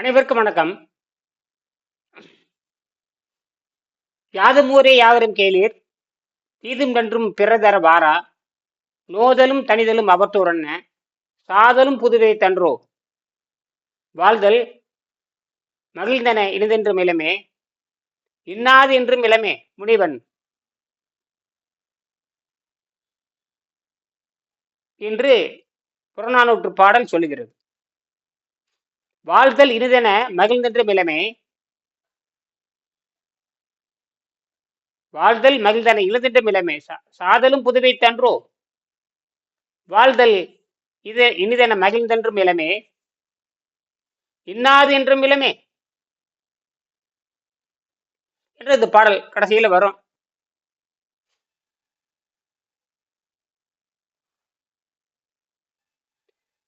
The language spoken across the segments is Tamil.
அனைவருக்கும் வணக்கம். யாதும் ஊரே யாவரும் கேளீர். தீதும் நன்றும் பிறதர வாரா. நோதலும் தனிதலும் அவற்றோரன்ன சாதலும் புதுவை தன்றோ. வாழ்தல் மகிழ்ந்தன இனிதென்றும் இளமே. இன்னாது என்றும் இளமே முனிவன். என்று புறநானூற்று பாடல் சொல்லுகிறது. வாழ்தல் இனிதென மகிழ்ந்தென்றும் இளமே வாழ்தல் மகிழ்ந்தன இழுதென்றும் இளமே சா- சாதலும் புதுவை தன்றோ? வாழ்தல் இது இனிதென மகிழ்ந்தென்றும் இளமே இன்னாது என்றும் இளமே என்று இந்த பாடல் கடைசியில வரும்.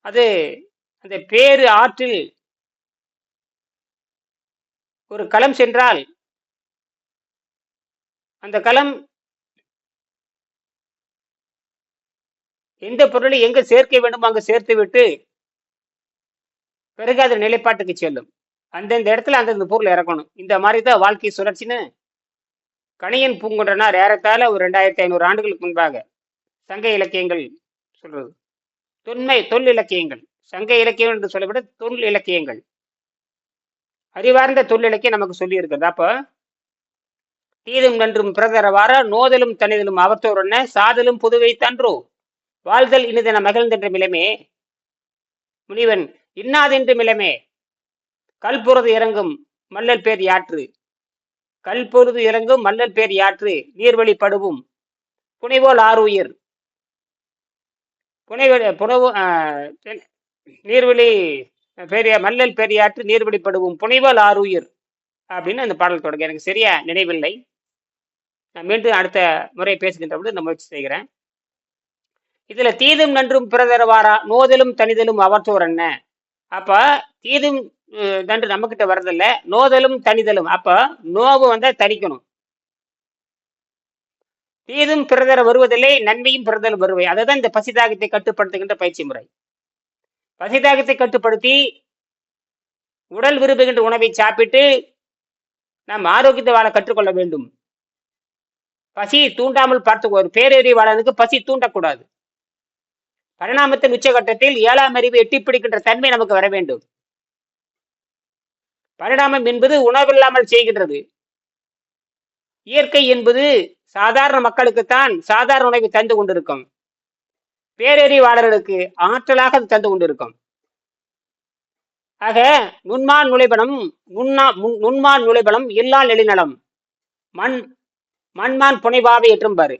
அது அந்த பேரு ஆற்றில் ஒரு களம் சென்றால் அந்த களம் எந்த பொருளை எங்க சேர்க்க வேண்டுமோ அங்கு சேர்த்து விட்டு பிறகு அது நிலைப்பாட்டுக்கு செல்லும். அந்தந்த இடத்துல அந்தந்த பொருள் இறக்கணும். இந்த மாதிரி தான் வாழ்க்கை சுழற்சின்னு கணியன் பூங்குன்றனார் ஏறத்தாழ ஒரு ரெண்டாயிரத்தி ஐநூறு ஆண்டுகளுக்கு முன்பாக சங்க இலக்கியங்கள் சொல்றது. தொன்மை தொல் இலக்கியங்கள். சங்க இலக்கியம் என்று சொல்லவிட தொல் இலக்கியங்கள். அறிவார்ந்த தொழிலக்கே நமக்கு சொல்லி இருக்கிறது அப்போ தீதும் நன்றும் பிரதரவார நோதலும் தனிதலும் அவற்றோரன்ன சாதலும் புதுவை தன்றோ. வாழ்தல் இனிதென மகிழ்ந்தென்ற மிலமே முனிவன் இன்னாதென்று மிலமே கல்பொருது இறங்கும் மல்லல் பேர் யாற்று. கல்பொருது இறங்கும் மல்லல் பேர் யாற்று. நீர்வழி படுவும். புனைவோல் ஆறுயிர். புனைவெளி புனவு ஆஹ், நீர்வழி பெரிய மல்லல் பெரியாற்று நீர்வழிப்படுவும் புனைவல் ஆறுயிர் அப்படின்னு அந்த பாடல் தொடங்க. எனக்கு சரியா நினைவில்லை. நான் மீண்டும் அடுத்த முறை பேசுகின்ற பொழுது நான் முயற்சி செய்கிறேன். இதுல தீதும் நன்றும் பிறதரவாரா? நோதலும் தனிதலும் அவற்றோர் என்ன? அப்ப தீதும் நன்று நம்ம கிட்ட வர்றதில்ல நோதலும் தனிதலும். அப்ப நோவு வந்தா தனிக்கணும் தீதும் பிறதர வருவதில்லை நன்மையும் பிறதல் வருவை. அதுதான் இந்த பசிதாகத்தை கட்டுப்படுத்துகின்ற பயிற்சி முறை. பசிதாகத்தை கட்டுப்படுத்தி உடல் விரும்புகின்ற உணவை சாப்பிட்டு நாம் ஆரோக்கியத்தை வாழ கற்றுக்கொள்ள வேண்டும். பசி தூண்டாமல் பார்த்து ஒரு பேரறிவாளனுக்கு பசி தூண்டக்கூடாது. பரிணாமத்தின் உச்சகட்டத்தில் ஏழாம் அறிவு எட்டி பிடிக்கின்ற தன்மை நமக்கு வர வேண்டும். பரிணாமம் என்பது உணவில்லாமல் செய்கின்றது. இயற்கை என்பது சாதாரண மக்களுக்குத்தான் சாதாரண உணவை தந்து கொண்டிருக்கும். பேரறிவாளர்களுக்கு ஆற்றலாக அது தந்து கொண்டிருக்கும். ஆக நுண்மான் நுழைபலம் நுண்ணா நுண்மான் நுழைபலம் எல்லா நெளிநலம் மண் மண்மான் புனைவாவை ஏற்றும்பாரு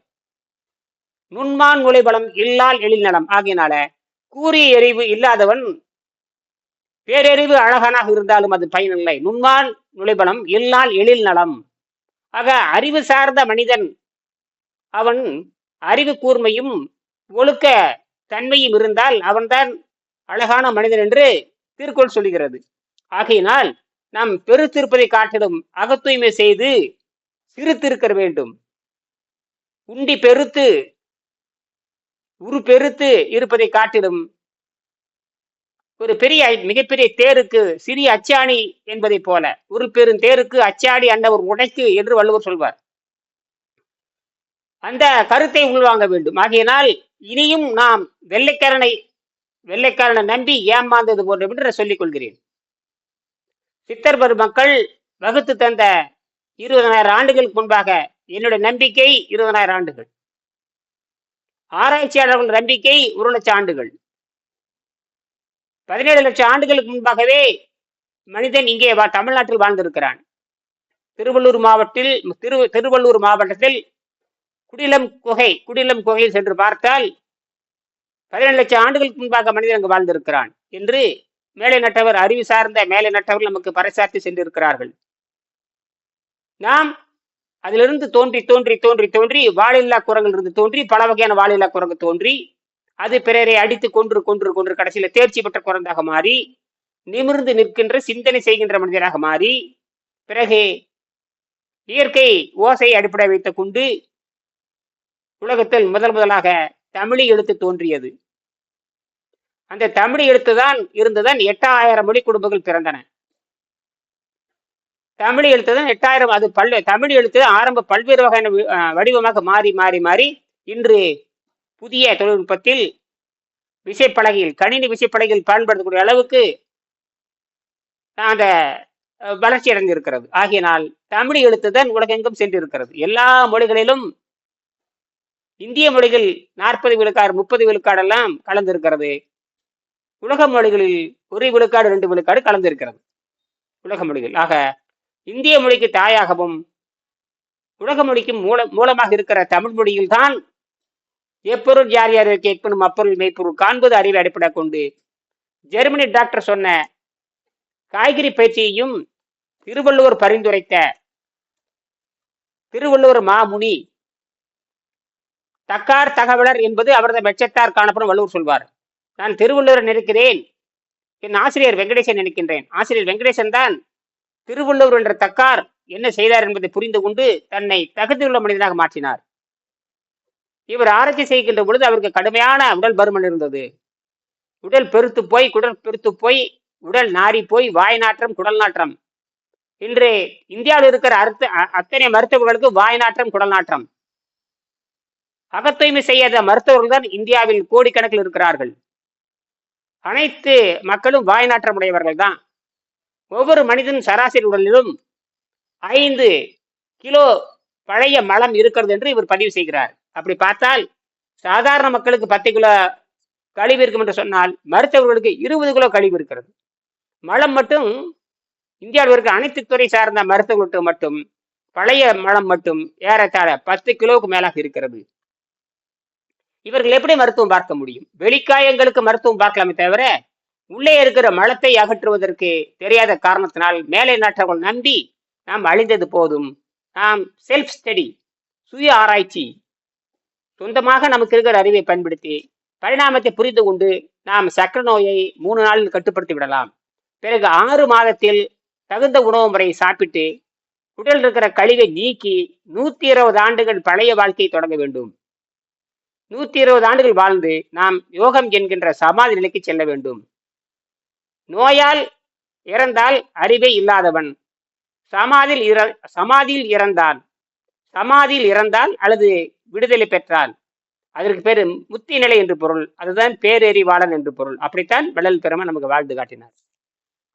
நுண்மான் நுழைபலம் இல்லால் எழில்நலம் ஆகியனால கூறிய எறிவு இல்லாதவன் பேரறிவு அழகானாக இருந்தாலும் அது பயனில்லை நுண்மான் நுழைபலம் இல்லால் எழில் நலம் ஆக அறிவு சார்ந்த மனிதன் அவன் அறிவு கூர்மையும் ஒழுக்க தன்மையும் இருந்தால் அவன்தான் அழகான மனிதன் என்று திருக்குறள் சொல்லுகிறது. ஆகையினால் நாம் பெருத்திருப்பதை காட்டிலும் அகத்தூய்மை செய்து சிறுத்திருக்க வேண்டும். உண்டி பெருத்து உரு பெருத்து இருப்பதை காட்டிலும் ஒரு பெரிய மிகப்பெரிய தேருக்கு சிறிய அச்சாணி என்பதை போல ஒரு பெரும் தேருக்கு அச்சாடி அண்டவர் உடைக்கு என்று வள்ளுவர் சொல்வார். அந்த கருத்தை உள்வாங்க வேண்டும். ஆகையினால் இனியும் நாம் வெள்ளைக்காரனை வெள்ளைக்காரனை நம்பி ஏமாந்தது போன்ற என்று சொல்லிக் கொள்கிறேன். சித்தர் பெருமக்கள் வகுத்து தந்த இருபதனாயிரம் ஆண்டுகளுக்கு முன்பாக என்னுடைய நம்பிக்கை இருபதனாயிரம் ஆண்டுகள். ஆராய்ச்சியாளர்கள் நம்பிக்கை ஒரு லட்சம் ஆண்டுகள். பதினேழு லட்சம் ஆண்டுகளுக்கு முன்பாகவே மனிதன் இங்கே வா தமிழ்நாட்டில் வாழ்ந்திருக்கிறான். திருவள்ளூர் மாவட்டத்தில் திரு திருவள்ளூர் மாவட்டத்தில் குடிலம் குகை குடிலம் குகையில் சென்று பார்த்தால் பதினேழு லட்சம் ஆண்டுகளுக்கு முன்பாக மனிதன் அங்கு வாழ்ந்திருக்கிறான் என்று மேலை நட்டவர் அறிவு சார்ந்த மேலை நட்டவர் நமக்கு பறைசாற்றி சென்றிருக்கிறார்கள். நாம் அதிலிருந்து தோன்றி தோன்றி தோன்றி தோன்றி வாழில்லா குரங்கிலிருந்து தோன்றி பல வகையான வாழில்லா குரங்கு தோன்றி அது பிறரை அடித்து கொன்று கொன்று கொன்று கடைசியில தேர்ச்சி பெற்ற குரந்தாக மாறி நிமிர்ந்து நிற்கின்ற சிந்தனை செய்கின்ற மனிதராக மாறி பிறகு இயற்கை ஓசையை அடிப்படை வைத்துக் கொண்டு உலகத்தில் முதல் முதலாக தமிழி எழுத்து தோன்றியது. அந்த தமிழ் எழுத்துதான் இருந்துதான் எட்டாயிரம் மொழி குடும்பங்கள் பிறந்தன. தமிழ் எழுத்து தான் எட்டாயிரம் அது பல் தமிழ் எழுத்து ஆரம்ப பல்வேறு வகையான வடிவமாக மாறி மாறி மாறி இன்று புதிய தொழில்நுட்பத்தில் விசைப்பலகையில் கணினி விசைப்பலகையில் பயன்படுத்தக்கூடிய அளவுக்கு அந்த வளர்ச்சி அடைந்திருக்கிறது. ஆகையினால் தமிழ் எழுத்து தான் உலகெங்கும் சென்றிருக்கிறது. எல்லா மொழிகளிலும் இந்திய மொழிகள் நாற்பது விழுக்காடு முப்பது விழுக்காடெல்லாம் கலந்திருக்கிறது. உலக மொழிகளில் ஒரு விழுக்காடு ரெண்டு விழுக்காடு கலந்திருக்கிறது. உலக மொழிகள். ஆக இந்திய மொழிக்கு தாயாகவும் உலக மொழிக்கும் மூல மூலமாக இருக்கிற தமிழ் மொழியில் தான் எப்பொருள் யார் யார் கேட்பனும் அப்பொருள் மெய்ப்பொருள் காண்பது அறிவை அடிப்படையாக கொண்டு ஜெர்மனி டாக்டர் சொன்ன காய்கறி பயிற்சியையும் திருவள்ளுவர் பரிந்துரைத்த திருவள்ளுவர் மாமுனி தக்கார் தகவலர் என்பது அவரது மெச்சத்தார் காணப்படும் வள்ளுவர் சொல்வார். நான் திருவள்ளுவர் நினைக்கிறேன். என் ஆசிரியர் வெங்கடேசன் நினைக்கின்றேன். ஆசிரியர் வெங்கடேசன் தான் திருவள்ளுவர் என்ற தக்கார் என்ன செய்தார் என்பதை புரிந்து கொண்டு தன்னை தகுதியுள்ள மனிதனாக மாற்றினார். இவர் ஆராய்ச்சி செய்கின்ற பொழுது அவருக்கு கடுமையான உடல் பருமன் இருந்தது. உடல் பெருத்து போய் குடல் பெருத்து போய் உடல் நாரி போய் வாய் நாற்றம் குடல் நாற்றம். இன்று இந்தியாவில் இருக்கிற அர்த்த அத்தனை மருத்துவர்களுக்கு வாய் நாற்றம் குடல் நாற்றம். அகத்தூய்மை செய்யாத மருத்துவர்கள் தான் இந்தியாவில் கோடிக்கணக்கில் இருக்கிறார்கள். அனைத்து மக்களும் வாய்நாற்றமுடையவர்கள் தான் ஒவ்வொரு மனிதன் சராசரி உடலிலும் ஐந்து கிலோ பழைய மலம் இருக்கிறது என்று இவர் பதிவு செய்கிறார். அப்படி பார்த்தால் சாதாரண மக்களுக்கு பத்து கிலோ கழிவு இருக்கும் என்று சொன்னால் மருத்துவர்களுக்கு இருபது கிலோ கழிவு இருக்கிறது. மலம் மட்டும் இந்தியாவில் இருக்க அனைத்து துறை சார்ந்த மருத்துவர்களுக்கு மட்டும் பழைய மலம் மட்டும் ஏறத்தாழ பத்து கிலோவுக்கு மேலாக இருக்கிறது. இவர்கள் எப்படி மருத்துவம் பார்க்க முடியும்? வெளிக்காயங்களுக்கு மருத்துவம் பார்க்கலாமே தவிர உள்ளே இருக்கிற மலத்தை அகற்றுவதற்கு தெரியாத காரணத்தினால் மேலை நாட்டவர்கள் நம்பி நாம் அழிந்தது போதும். நாம் செல்ஃப் ஸ்டடி சுய ஆராய்ச்சி சொந்தமாக நமக்கு இருக்கிற அறிவை பயன்படுத்தி பரிணாமத்தை புரிந்து கொண்டு நாம் சக்கர நோயை மூணு நாளில் கட்டுப்படுத்தி விடலாம். பிறகு ஆறு மாதத்தில் தகுந்த உணவு முறையை சாப்பிட்டு உடல் இருக்கிற கழிவை நீக்கி நூத்தி இருபது ஆண்டுகள் பழைய வாழ்க்கையை தொடங்க வேண்டும். நூத்தி இருபது ஆண்டுகள் வாழ்ந்து நாம் யோகம் என்கின்ற சமாதி நிலைக்கு செல்ல வேண்டும். நோயால் இறந்தால் அறிவே இல்லாதவன். சமாதியில் இற சமாதியில் இறந்தான். சமாதியில் இறந்தால் அல்லது விடுதலை பெற்றால். அதற்கு பேர் முத்தி நிலை என்று பொருள். அதுதான் பேரறிவாளன் என்று பொருள். அப்படித்தான் வள்ளல் பெருமை நமக்கு வாழ்ந்து காட்டினார்.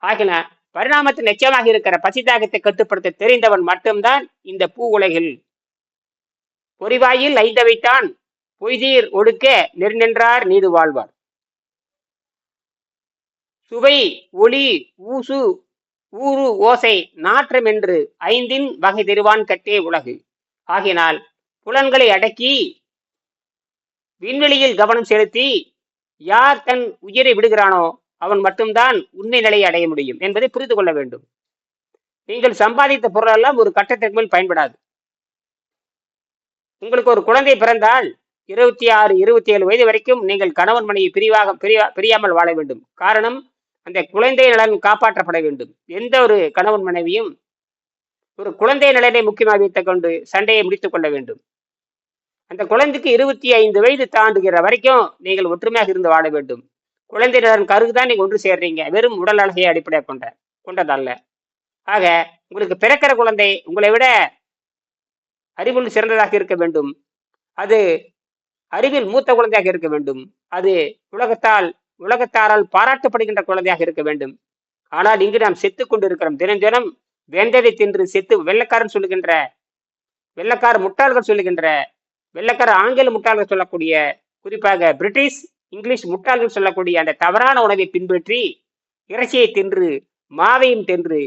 ஆகின பரிணாமத்தில் நிச்சயமாக இருக்கிற பசிதாகத்தை கட்டுப்படுத்த தெரிந்தவன் மட்டும்தான் இந்த பூ உலகில். பொறிவாயில் ஐந்தவைத்தான். பொய்தீர் ஒடுக்க நெருநின்றார் நீது வாழ்வார். சுவை ஒளி ஊசு ஊறு ஓசை நாற்றம் என்று ஐந்தின் வகை தெருவான் கட்டே உலகு. ஆகினால் புலன்களை அடக்கி விண்வெளியில் கவனம் செலுத்தி யார் தன் உயிரை விடுகிறானோ அவன் மட்டும்தான் உண்மை நிலையை அடைய முடியும் என்பதை புரிந்து கொள்ள வேண்டும். நீங்கள் சம்பாதித்த பொருளெல்லாம் ஒரு கட்டத்திற்கு மேல் பயன்படாது. உங்களுக்கு ஒரு குழந்தை பிறந்தால் இருபத்தி ஆறு இருபத்தி ஏழு வயது வரைக்கும் நீங்கள் கணவன் மனைவி பிரிவாக பிரியா பிரியாமல் வாழ வேண்டும். காரணம் அந்த குழந்தை நலன் காப்பாற்றப்பட வேண்டும். எந்த ஒரு கணவன் மனைவியும் ஒரு குழந்தை நலனை முக்கியமாக வைத்துக் கொண்டு சண்டையை முடித்துக் கொள்ள வேண்டும். அந்த குழந்தைக்கு இருபத்தி ஐந்து வயது தாண்டுகிற வரைக்கும் நீங்கள் ஒற்றுமையாக இருந்து வாழ வேண்டும். குழந்தை நலன் கருகு தான் நீங்கள் ஒன்று சேர்றீங்க. வெறும் உடல் அழகையை அடிப்படையாக கொண்ட கொண்டதல்ல. ஆக உங்களுக்கு பிறக்கிற குழந்தை உங்களை விட அறிவுள் சிறந்ததாக இருக்க வேண்டும். அது அறிவில் மூத்த குழந்தையாக இருக்க வேண்டும். அது உலகத்தால் உலகத்தாரால் பாராட்டப்படுகின்ற குழந்தையாக இருக்க வேண்டும். ஆனால் இங்கு நாம் செத்து கொண்டிருக்கிறோம். தினம் தினம் வெந்ததை தின்று செத்து வெள்ளக்காரன் சொல்லுகின்ற வெள்ளக்கார முட்டாள்கள் சொல்லுகின்ற வெள்ளக்கார ஆங்கில முட்டாள்கள் சொல்லக்கூடிய குறிப்பாக பிரிட்டிஷ் இங்கிலீஷ் முட்டாள்கள் சொல்லக்கூடிய அந்த தவறான உணவை பின்பற்றி இறைச்சியை தின்று மாவையும் தின்று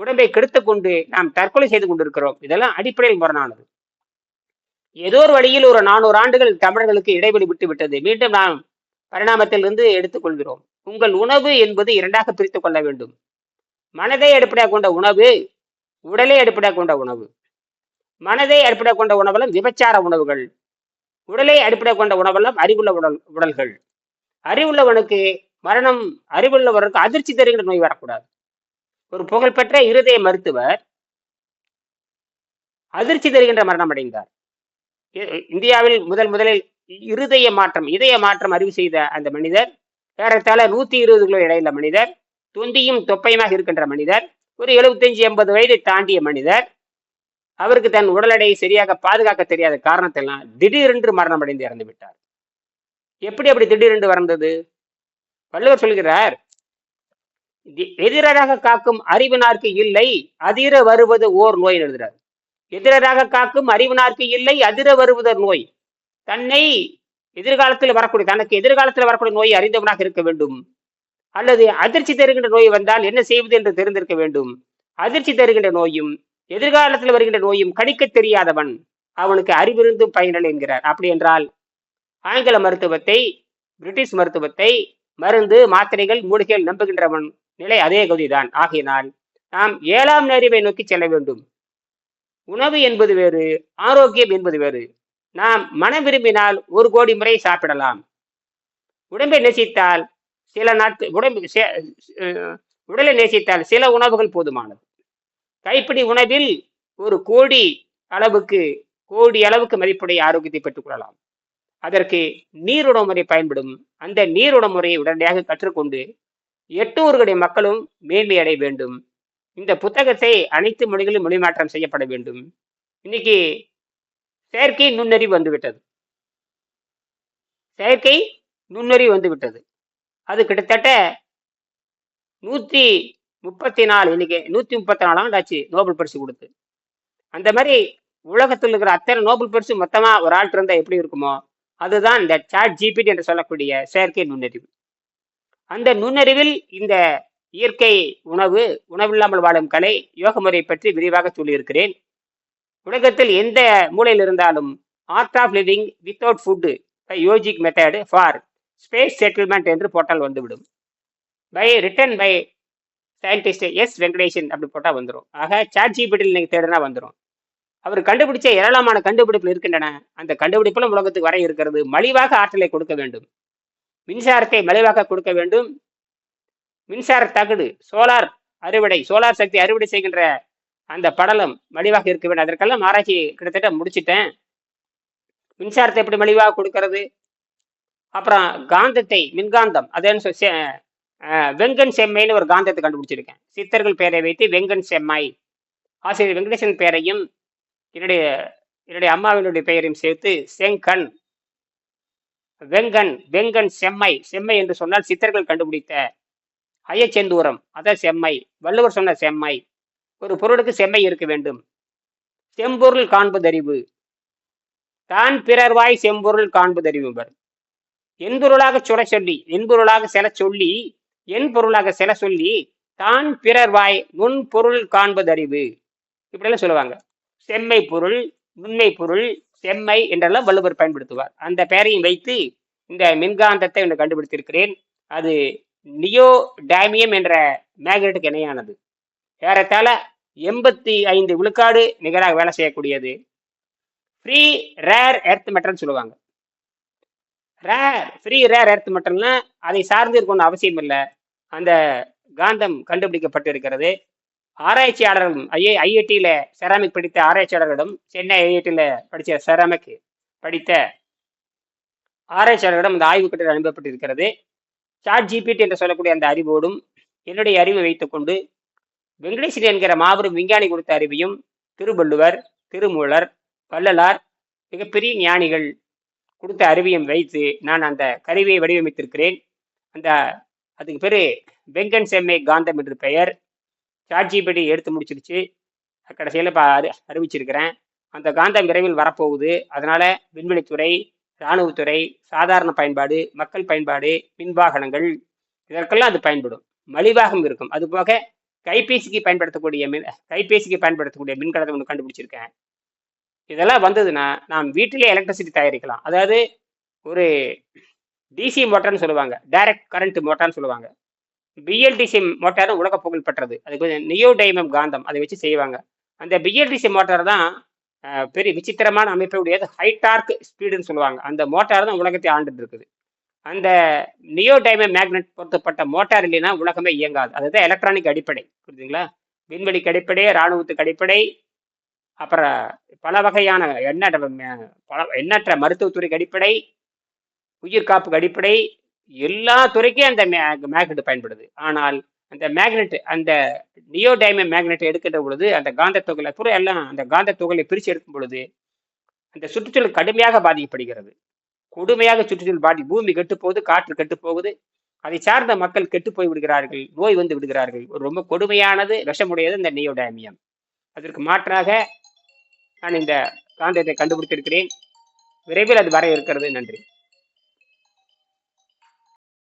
உடம்பை கெடுத்துக்கொண்டு நாம் தற்கொலை செய்து கொண்டிருக்கிறோம். இதெல்லாம் அடிப்படையில் முரணானது. ஏதோ ஒரு வழியில் ஒரு நானூறு ஆண்டுகள் தமிழர்களுக்கு இடைவெளி விட்டு விட்டது. மீண்டும் நாம் பரிணாமத்திலிருந்து எடுத்துக்கொள்கிறோம். உங்கள் உணவு என்பது இரண்டாக பிரித்து கொள்ள வேண்டும். மனதை அடிப்படையாக கொண்ட உணவு உடலை அடிப்படையாக கொண்ட உணவு. மனதை அடிப்படையாக கொண்ட உணவெல்லாம் விபச்சார உணவுகள். உடலை அடிப்படையாக கொண்ட உணவெல்லாம் அறிவுள்ள உடல் உடல்கள். அறிவுள்ளவனுக்கு மரணம் அறிவுள்ளவருக்கு அதிர்ச்சி தருகின்ற நோய் வரக்கூடாது. ஒரு புகழ்பெற்ற இருதய மருத்துவர் அதிர்ச்சி தருகின்ற மரணம் அடைந்தார். இந்தியாவில் முதல் முதலில் இருதய மாற்றம் இதய மாற்றம் அறிவு செய்த அந்த மனிதர் ஏறத்தாழ நூத்தி இருபது கிலோ இடையில மனிதர் தொந்தியும் தொப்பையுமாக இருக்கின்ற மனிதர் ஒரு எழுபத்தஞ்சு எண்பது வயதை தாண்டிய மனிதர் அவருக்கு தன் உடல் எடையை சரியாக பாதுகாக்க தெரியாத காரணத்தெல்லாம் திடீரென்று மரணம் அடைந்து இறந்து விட்டார். எப்படி அப்படி திடீரென்று வந்தது வள்ளுவர் சொல்கிறார் எதிராக எதிரராக காக்கும் அறிவினார்க்கு இல்லை அதிர வருவது ஓர் நோய் எழுதுறார். எதிரராக காக்கும் அறிவினார்க்கு இல்லை அதிர வருவதர் நோய். தன்னை எதிர்காலத்தில் வரக்கூடிய தனக்கு எதிர்காலத்தில் வரக்கூடிய நோய் அறிந்தவனாக இருக்க வேண்டும். அல்லது அதிர்ச்சி தருகின்ற நோய் வந்தால் என்ன செய்வது என்று தெரிந்திருக்க வேண்டும். அதிர்ச்சி தருகின்ற நோயும் எதிர்காலத்தில் வருகின்ற நோயும் கணிக்க தெரியாதவன் அவனுக்கு அறிவிருந்தும் பயனல் என்கிறார். அப்படி என்றால் ஆங்கில மருத்துவத்தை பிரிட்டிஷ் மருத்துவத்தை மருந்து மாத்திரைகள் மூலிகைகள் நம்புகின்றவன் நிலை அதே கதிதான். ஆகையினால் நாம் ஏழாம் அறிவை நோக்கி செல்ல வேண்டும். உணவு என்பது வேறு ஆரோக்கியம் என்பது வேறு. நாம் மனம் விரும்பினால் ஒரு கோடி முறை சாப்பிடலாம். உடம்பை நேசித்தால் சில நாட்கள் உடம்பு சே- உடலை நேசித்தால் சில உணவுகள் போதுமானது. கைப்பிடி உணவில் ஒரு கோடி அளவுக்கு கோடி அளவுக்கு மதிப்புடைய ஆரோக்கியத்தை பெற்றுக்கொள்ளலாம் அதற்கு நீருணவு முறை பயன்படும். அந்த நீருணவு முறையை உடனடியாக கற்றுக்கொண்டு எட்டூர்களுடைய மக்களும் மேன்மை அடைய வேண்டும். இந்த புத்தகத்தை அனைத்து மொழிகளிலும் மொழிமாற்றம் செய்யப்பட வேண்டும். இன்னைக்கு செயற்கை நுண்ணறிவு வந்துவிட்டது. செயற்கை நுண்ணறிவு வந்துவிட்டது. அது கிட்டத்தட்ட நூற்றி முப்பத்தி நாலு இன்னைக்கு நூற்றி முப்பத்தி நாலு ஆண்டு ஆச்சு நோபல் பரிசு கொடுத்து. அந்த மாதிரி உலகத்தில் இருக்கிற அத்தனை நோபல் பரிசு மொத்தமாக ஒரு ஆள் இருந்தால் எப்படி இருக்குமோ அதுதான் இந்த சாட் ஜிபிடி என்று சொல்லக்கூடிய செயற்கை நுண்ணறிவு. அந்த நுண்ணறிவில் இந்த இயற்கை உணவு உணவில்லாமல் வாழும் கலை யோக முறை பற்றி விரிவாக சொல்லியிருக்கிறேன். உலகத்தில் எந்த மூலையில் இருந்தாலும் art of living without food by yogic method for space settlement என்று போட்டால் வந்துவிடும். By written by scientist S Venkatesan அப்படி போட்டால் வந்துடும் ஆக சாட் ஜிபிடியில் நீங்கள் தேடினா வந்துடும் அவர் கண்டுபிடிச்ச ஏராளமான கண்டுபிடிப்புகள் இருக்கின்றன. அந்த கண்டுபிடிப்புகளும் உலகத்துக்கு வர இருக்கிறது. மலிவாக ஆற்றலை கொடுக்க வேண்டும். மின்சாரத்தை மலிவாக கொடுக்க வேண்டும். மின்சார தகடு சோலார் அறுவடை சோலார் சக்தி அறுவடை செய்கின்ற அந்த படலம் மலிவாக இருக்க வேண்டும். அதற்கெல்லாம் ஆராய்ச்சி கிட்டத்தட்ட முடிச்சிட்டேன். மின்சாரத்தை எப்படி மலிவாக கொடுக்கறது? அப்புறம் காந்தத்தை மின்காந்தம் அதேன்னு செ- வெங்கன் செம்மைன்னு ஒரு காந்தத்தை கண்டுபிடிச்சிருக்கேன். சித்தர்கள் பெயரை வைத்து வெங்கன் செம்மை ஆசிரியர் வெங்கடேசன் பெயரையும் என்னுடைய என்னுடைய அம்மாவினுடைய பெயரையும் சேர்த்து செங்கன் வெங்கன் வெங்கன் செம்மை செம்மை என்று சொன்னால் சித்தர்கள் கண்டுபிடித்த அயச்செந்தூரம். அதான் செம்மை. வள்ளுவர் சொன்ன செம்மை. ஒரு பொருளுக்கு செம்மை இருக்க வேண்டும். செம்பொருள் காண்பதறிவு. தான் பிறர்வாய் செம்பொருள் காண்பதறிவு வர் என்பொருளாக சுட சொல்லி என்பொருளாக செல சொல்லி என் பொருளாக செல சொல்லி தான் பிறர்வாய் நுண் பொருள் காண்பதறிவு. இப்படியெல்லாம் சொல்லுவாங்க. செம்மை பொருள் நுண்மை பொருள் செம்மை என்றெல்லாம் வள்ளுவர் பயன்படுத்துவார். அந்த பெயரையும் வைத்து இந்த மின்காந்தத்தை ஒன்று கண்டுபிடித்திருக்கிறேன். அது நியோ டேமியம் என்ற மேக்னெட்டுக்கு இணையானது. ஏறத்தாழ எண்பத்தி ஐந்து விழுக்காடு நிகராக வேலை செய்யக்கூடியது. ஃப்ரீ ரேர் எர்த் மெட்டல்னு சொல்லுவாங்க. ரேர் ஃப்ரீ ரேர் எர்த் மெட்டல்னா அதை சார்ந்து இருக்கணும்னு அவசியம் இல்லை. அந்த காந்தம் கண்டுபிடிக்கப்பட்டிருக்கிறது. ஆராய்ச்சியாளர்களும் ஐஏ ஐஐடியில் செராமிக் படித்த ஆராய்ச்சியாளர்களிடம் சென்னை ஐஐடியில் படித்த செராமிக் படித்த ஆராய்ச்சியாளர்களிடம் இந்த ஆய்வு கட்டுரை அனுப்பப்பட்டிருக்கிறது. சாட் ஜிபிடி என்று சொல்லக்கூடிய அந்த அறிவோடும் என்னுடைய அறிவை வைத்துக்கொண்டு வெங்கடேஸ்வரி என்கிற மாபெரும் விஞ்ஞானி கொடுத்த அறிவையும் திருவள்ளுவர் திருமூலர் வள்ளலார் மிகப்பெரிய ஞானிகள் கொடுத்த அறிவையும் வைத்து நான் அந்த கருவியை வடிவமைத்திருக்கிறேன். அந்த அதுக்கு பேர் வெங்கன் செம்மை காந்தம் என்று பெயர். சாட்ஜிபடி எடுத்து முடிச்சிருச்சு. கடைசியில் அறிவிச்சிருக்கிறேன். அந்த காந்தம் விரைவில் வரப்போகுது. அதனால விண்வெளித்துறை இராணுவத்துறை சாதாரண பயன்பாடு மக்கள் பயன்பாடு மின்வாகனங்கள் இதற்கெல்லாம் அது பயன்படும். மலிவாகவும் இருக்கும். அது போக கைபேசிக்கு பயன்படுத்தக்கூடிய மின் கைபேசிக்கு பயன்படுத்தக்கூடிய மின்கடத்தை ஒன்று கண்டுபிடிச்சிருக்கேன். இதெல்லாம் வந்ததுன்னா நாம் வீட்டிலே எலக்ட்ரிசிட்டி தயாரிக்கலாம். அதாவது ஒரு டிசி மோட்டார்னு சொல்லுவாங்க. டைரக்ட் கரண்ட் மோட்டார்னு சொல்லுவாங்க. பிஎல்டிசி மோட்டாரும் உலக புகழ் பெற்றது. அதுக்கு நியோ டைமம் காந்தம். அதை வச்சு செய்வாங்க. அந்த பிஎல்டிசி மோட்டார் தான் பெரிய விசித்திரமான அமைப்பை உடையது ஹை டார்க் ஸ்பீடுன்னு சொல்லுவாங்க. அந்த மோட்டார் தான் உலகத்தை ஆண்டுட்டு இருக்குது. அந்த நியோடைம மேக்னெட் பொருத்தப்பட்ட மோட்டார் இல்லைன்னா உலகமே இயங்காது. அதுதான் எலக்ட்ரானிக் அடிப்படை. புரியுதுங்களா விண்வெளிக்கு அடிப்படை இராணுவத்துக்கு அடிப்படை அப்புறம் பல வகையான எண்ணற்ற பல எண்ணற்ற மருத்துவத்துறைக்கு அடிப்படை உயிர் காப்புக்கு அடிப்படை எல்லா துறைக்கும் அந்த மேக்னெட் பயன்படுது. ஆனால் அந்த மேக்னெட் அந்த நியோடைமியம் மேக்னெட் எடுக்கின்ற பொழுது அந்த காந்த துகளை துறை எல்லாம் அந்த காந்த துகளை பிரித்து எடுக்கும் பொழுது அந்த சுற்றுச்சூழல் கடுமையாக பாதிக்கப்படுகிறது. கொடுமையாக சுற்றுச்சூழல் பாதி பூமி கெட்டு போகுது காற்று கெட்டு போகுது அதை சார்ந்த மக்கள் கெட்டு போய் விடுகிறார்கள் நோய் வந்து விடுகிறார்கள். ஒரு ரொம்ப கொடுமையானது விஷமுடையது இந்த நியோடைமியம் அதற்கு மாற்றாக நான் இந்த காந்தத்தை கண்டுபிடித்திருக்கிறேன். விரைவில் அது வர இருக்கிறது. நன்றி.